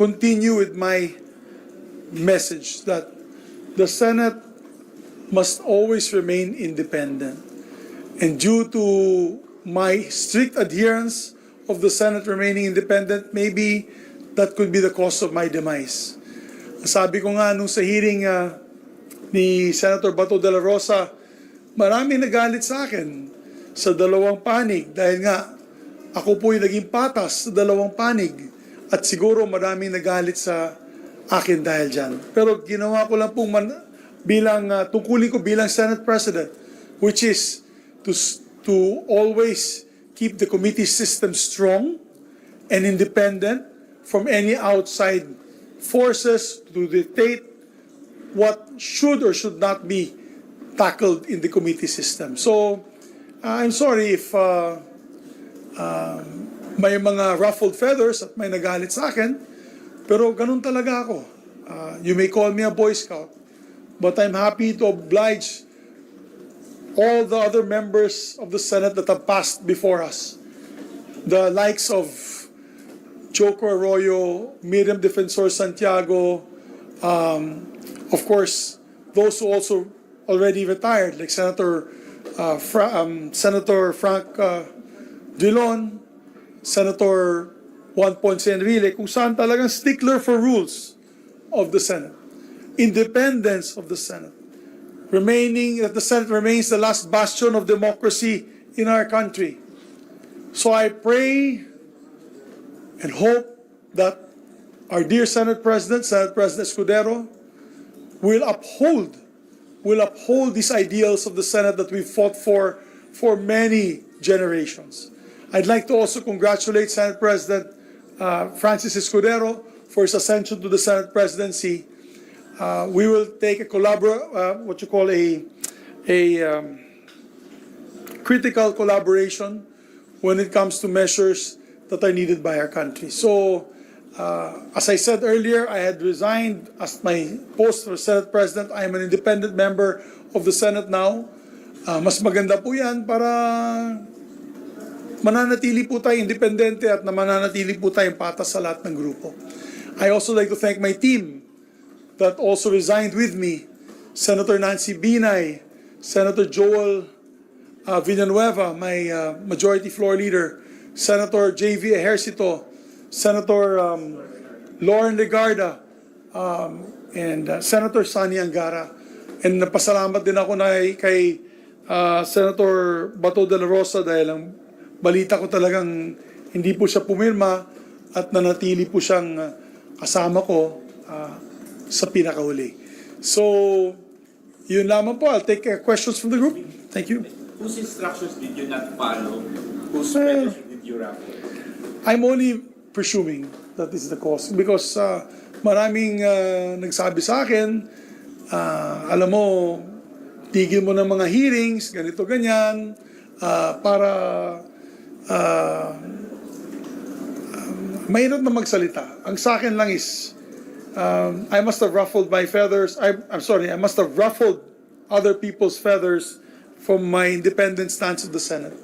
continue with my message that the Senate must always remain independent. And due to my strict adherence of the Senate remaining independent, maybe that could be the cause of my demise. Sabi ko nga nung sa hearing ah, ni Senator Bato de la Rosa, maraming nagalit sa akin sa dalawang panig dahil nga ako po'y naging patas sa dalawang panig at siguro maraming nagalit sa akin dahil dyan. Pero ginawa ko lang pong man, bilang uh, tungkulin ko bilang Senate President which is to to always keep the committee system strong and independent from any outside forces to dictate what should or should not be tackled in the committee system. So, uh, I'm sorry if uh, um, may mga ruffled feathers at may nagalit sa akin, pero ganun talaga ako. Uh, you may call me a Boy Scout, but I'm happy to oblige all the other members of the Senate that have passed before us. The likes of Choco Arroyo, Miriam Defensor Santiago, um, of course, those who also already retired, like Senator uh, Fra- um, Senator Frank uh, Dillon, Senator Juan Ponce Enrile, kung saan talagang stickler for rules of the Senate, independence of the Senate, remaining that the Senate remains the last bastion of democracy in our country. So I pray and hope that our dear Senate President, Senate President Escudero, will uphold will uphold these ideals of the Senate that we fought for for many generations. I'd like to also congratulate Senate President uh, Francis Escudero for his ascension to the Senate presidency. Uh, we will take a collabor uh, what you call a a um, critical collaboration when it comes to measures that are needed by our country. So, uh, as I said earlier, I had resigned as my post for Senate President. I am an independent member of the Senate now. Uh, mas maganda po yan para mananatili po tayo independente at na mananatili po tayong patas sa lahat ng grupo. I also like to thank my team that also resigned with me. Senator Nancy Binay, Senator Joel uh, Villanueva, my uh, majority floor leader, Senator J.V. Ejercito, Senator um, Lauren Legarda, um, and uh, Senator Sani Angara. And napasalamat din ako na kay uh, Senator Bato de la Rosa dahil ang balita ko talagang hindi po siya pumirma at nanatili po siyang uh, kasama ko uh, sa pinakahuli. So, yun lamang po. I'll take uh, questions from the group. Thank you. Whose instructions did you not follow? Whose Well- pressure did you raffle? I'm only presuming that is the cause because uh, maraming uh, nagsabi sa akin, uh, alam mo, tigil mo ng mga hearings, ganito, ganyan, uh, para uh, um, mahirap na magsalita. Ang sa akin lang is, um, I must have ruffled my feathers. I, I'm sorry, I must have ruffled other people's feathers from my independent stance of the Senate.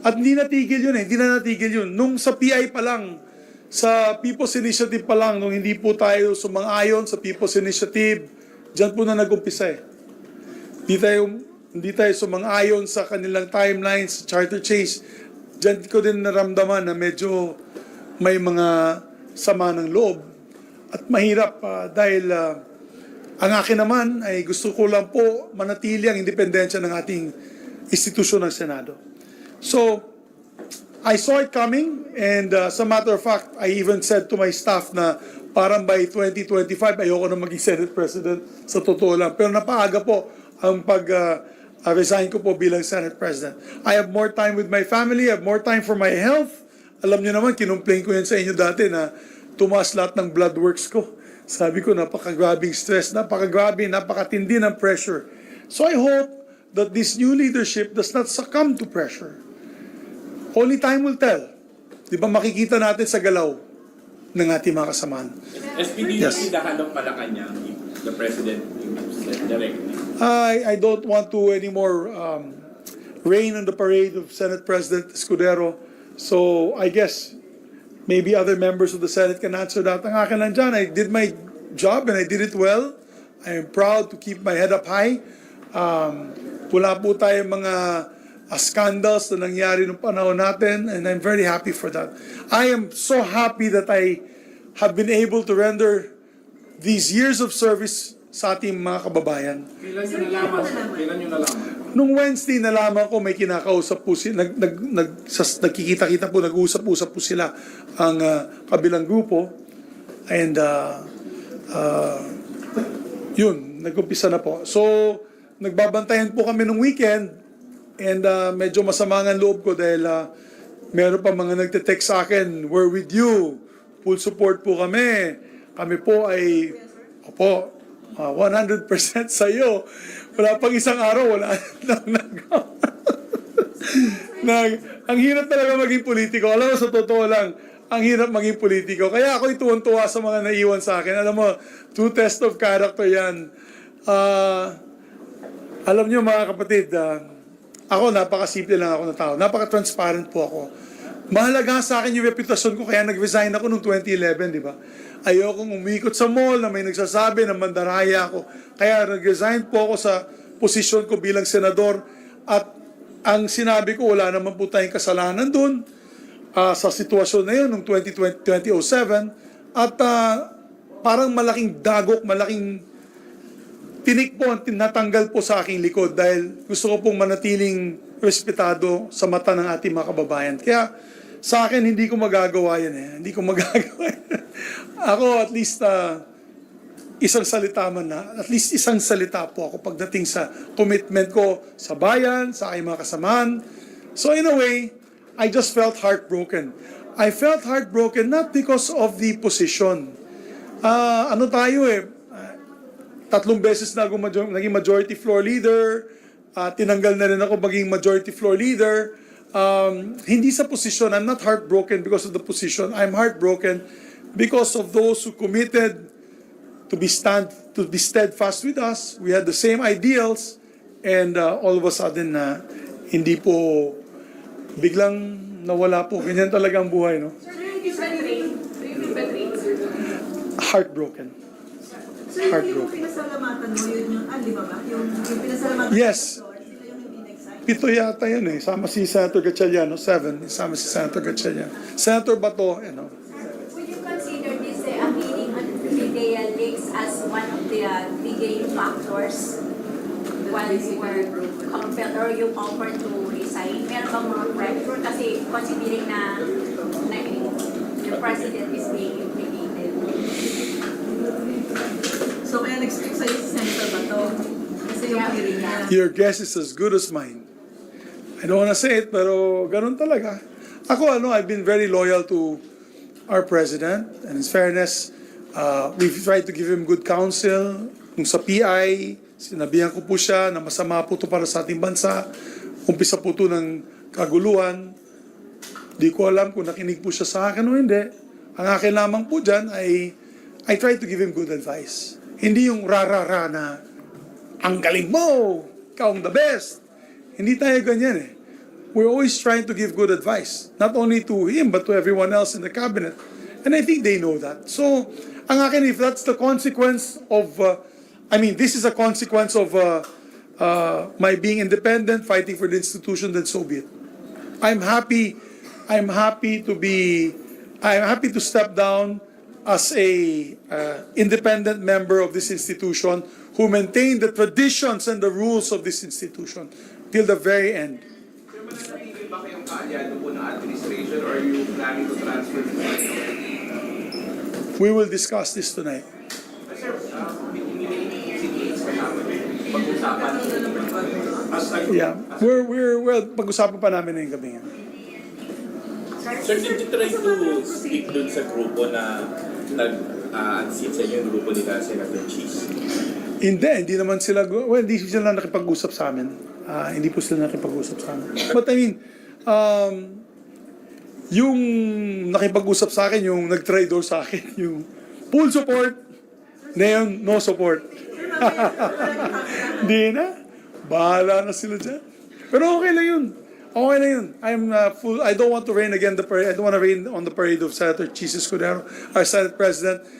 At hindi natigil yun eh, hindi na natigil yun. Nung sa PI pa lang, sa People's Initiative pa lang, nung hindi po tayo sumang-ayon sa People's Initiative, dyan po na nag-umpisa eh. Hindi tayo, hindi tayo sumang-ayon sa kanilang timelines, charter change. Dyan ko din naramdaman na medyo may mga sama ng loob. At mahirap ah, dahil ah, ang akin naman ay gusto ko lang po manatili ang independensya ng ating institusyon ng Senado. So, I saw it coming and uh, as a matter of fact, I even said to my staff na parang by 2025 ayoko na maging Senate President sa totoo lang. Pero napaaga po ang pag uh, uh, resign ko po bilang Senate President. I have more time with my family, I have more time for my health. Alam niyo naman, kinumplain ko yan sa inyo dati na tumaas lahat ng blood works ko. Sabi ko, napakagrabing stress, napakagrabe, napakatindi ng pressure. So I hope that this new leadership does not succumb to pressure. Only time will tell. Di ba makikita natin sa galaw ng ating mga kasamahan. SPD Yes. yes. dahan ng Malacanang if the president said directly. I, I don't want to anymore um, rain on the parade of Senate President Escudero. So I guess maybe other members of the Senate can answer that. Ang akin lang I did my job and I did it well. I am proud to keep my head up high. Um, wala po tayong mga uh, scandals na nangyari nung panahon natin and I'm very happy for that. I am so happy that I have been able to render these years of service sa ating mga kababayan. Kailan nyo nalaman? Kailan nyo nalaman? Nung Wednesday, nalaman ko may kinakausap po sila, nag, nag, nag, sas, nagkikita-kita po, nag-usap-usap po sila ang ah, kabilang grupo. And, uh, uh, yun, nag-umpisa na po. So, nagbabantayan po kami nung weekend and uh, medyo masama ang loob ko dahil uh, meron pa mga nagte-text sa akin, we're with you, full support po kami. Kami po ay, opo, uh, 100% sa iyo. Wala pang isang araw, wala nang nagawa. nag, ang hirap talaga maging politiko. Alam mo, sa totoo lang, ang hirap maging politiko. Kaya ako ituwan-tuwa sa mga naiwan sa akin. Alam mo, two test of character yan. Ah, alam niyo mga kapatid, ah, ako napakasimple lang ako na tao. Napaka-transparent po ako. Mahalaga sa akin yung reputasyon ko kaya nag-resign ako noong 2011, di ba? Ayokong umikot sa mall na may nagsasabi na mandaraya ako. Kaya nag-resign po ako sa posisyon ko bilang senador at ang sinabi ko, wala naman po tayong kasalanan doon ah, sa sitwasyon na yun noong 2020, 2007 at ah, parang malaking dagok, malaking tinik po ang tinatanggal po sa aking likod dahil gusto ko pong manatiling respetado sa mata ng ating mga kababayan. Kaya sa akin, hindi ko magagawa yan eh. Hindi ko magagawa yan. ako at least ah, isang salita man na, at least isang salita po ako pagdating sa commitment ko sa bayan, sa aking mga kasamahan. So in a way, I just felt heartbroken. I felt heartbroken not because of the position. Ah, ano tayo eh, tatlong beses na ako major- naging majority floor leader, ah, tinanggal na rin ako maging majority floor leader. Um, hindi sa posisyon, I'm not heartbroken because of the position. I'm heartbroken because of those who committed to be stand to be steadfast with us. We had the same ideals and uh, all of a sudden na hindi po biglang nawala po. Ganyan talaga ang buhay, no? Sir, you you betrayed, sir? Heartbroken. So Heartbroken. yung pinasalamatan mo, yun yung, ah, di ba ba? Yung, yung pinasalamatan Yes. mo. Pito yata yun eh. Sama si Senator Gatchalian, no? Seven. Sama si Senator Gatchalian. Senator Bato, you know. Would you consider this uh, a hearing on Fidea leaks as one of the uh, delaying factors while you were compelled or you offered to resign? Meron bang mga pressure? Kasi considering na, na the president is being implicated. So kaya nag-speak sa'yo si Senator Bato. Kasi yung Yeah. hearing niya. Your guess is as good as mine. I don't wanna say it, pero ganun talaga. Ako, ano, I've been very loyal to our president. And in fairness, uh, we've tried to give him good counsel. Kung sa PI, sinabihan ko po siya na masama po to para sa ating bansa. Umpisa po to ng kaguluhan. Di ko alam kung nakinig po siya sa akin o hindi. Ang akin lamang po dyan ay I try to give him good advice. Hindi yung rara-ra na ang galing mo, ikaw the best. Hindi tayo ganyan eh. We're always trying to give good advice. Not only to him, but to everyone else in the cabinet. And I think they know that. So, ang akin, if that's the consequence of, uh, I mean, this is a consequence of uh, uh, my being independent, fighting for the institution, then so be it. I'm happy, I'm happy to be, I'm happy to step down as a uh, independent member of this institution who maintain the traditions and the rules of this institution till the very end. Sir, mananatili ba kayong kaalyado po ng administration or are you planning to transfer to We will discuss this tonight. Uh, Yeah, we're, we're, well, pag-usapan pa namin ngayong gabi yan. Sir, did you try to speak dun sa grupo na nag-unseat sa inyo yung grupo nila Senator Cheese? Hindi, hindi naman sila, well, hindi sila nakipag-usap sa amin. Ah, hindi po sila nakipag-usap sa amin. But I mean, um, yung nakipag-usap sa akin, yung nag-trade sa akin, yung full support, ngayon, no support. Hindi na. Bahala na sila dyan. Pero okay lang yun. Okay na yun. I'm uh, full, I don't want to rain again the parade, I don't want to rain on the parade of Senator Chis Escudero, our Senate President.